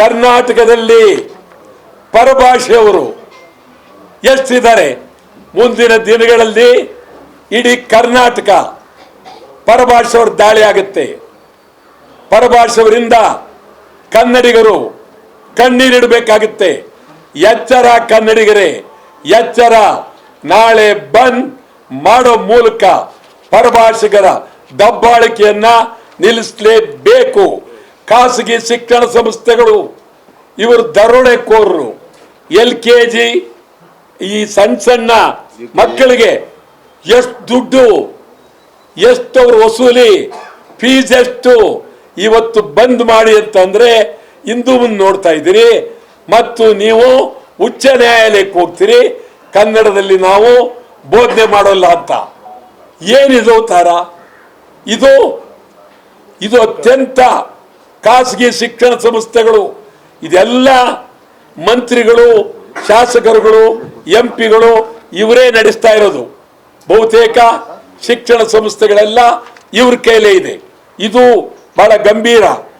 ಕರ್ನಾಟಕದಲ್ಲಿ ಪರಭಾಷೆಯವರು ಎಷ್ಟಿದ್ದಾರೆ? ಮುಂದಿನ ದಿನಗಳಲ್ಲಿ ಇಡೀ ಕರ್ನಾಟಕ ಪರಭಾಷೆಯವ್ರ ದಾಳಿ ಆಗುತ್ತೆ. ಪರಭಾಷೆಯವರಿಂದ ಕನ್ನಡಿಗರು ಕಣ್ಣೀರಿಡಬೇಕಾಗುತ್ತೆ ಎಚ್ಚರ ಕನ್ನಡಿಗರೇ, ಎಚ್ಚರ. ನಾಳೆ ಬಂದ್ ಮಾಡೋ ಮೂಲಕ ಪರಭಾಷಿಗರ ದಬ್ಬಾಳಿಕೆಯನ್ನ ನಿಲ್ಲಿಸಲೇಬೇಕು. ಖಾಸಗಿ ಶಿಕ್ಷಣ ಸಂಸ್ಥೆಗಳು, ಇವರು ದರೋಡೆಕೋರರು ಎಲ್ ಕೆ ಜಿ, ಈ ಸಣ್ಣ ಸಣ್ಣ ಮಕ್ಕಳಿಗೆ ಎಷ್ಟು ದುಡ್ಡು ಎಷ್ಟು ಅವ್ರ ವಸೂಲಿ, ಫೀಸ್ ಎಷ್ಟು, ಇವತ್ತು ಬಂದ್ ಮಾಡಿ ಅಂತಂದ್ರೆ ಇಂದು ಮುಂದೆ ನೋಡ್ತಾ ಇದ್ದೀರಿ. ಮತ್ತು ನೀವು ಉಚ್ಚ ನ್ಯಾಯಾಲಯಕ್ಕೆ ಹೋಗ್ತೀರಿ. ಕನ್ನಡದಲ್ಲಿ ನಾವು ಬೋಧನೆ ಮಾಡೋಲ್ಲ ಅಂತ. ಏನಿದು ತಾರ ಇದು ಇದು ಅತ್ಯಂತ ಖಾಸಗಿ ಶಿಕ್ಷಣ ಸಂಸ್ಥೆಗಳು, ಇದೆಲ್ಲ ಮಂತ್ರಿಗಳು, ಶಾಸಕರುಗಳು ಎಂ ಪಿಗಳು ಇವರೇ ನಡೆಸ್ತಾ ಇರೋದು. ಬಹುತೇಕ ಶಿಕ್ಷಣ ಸಂಸ್ಥೆಗಳೆಲ್ಲ ಇವ್ರ ಕೈಲೇ ಇದೆ. ಇದು ಬಹಳ ಗಂಭೀರ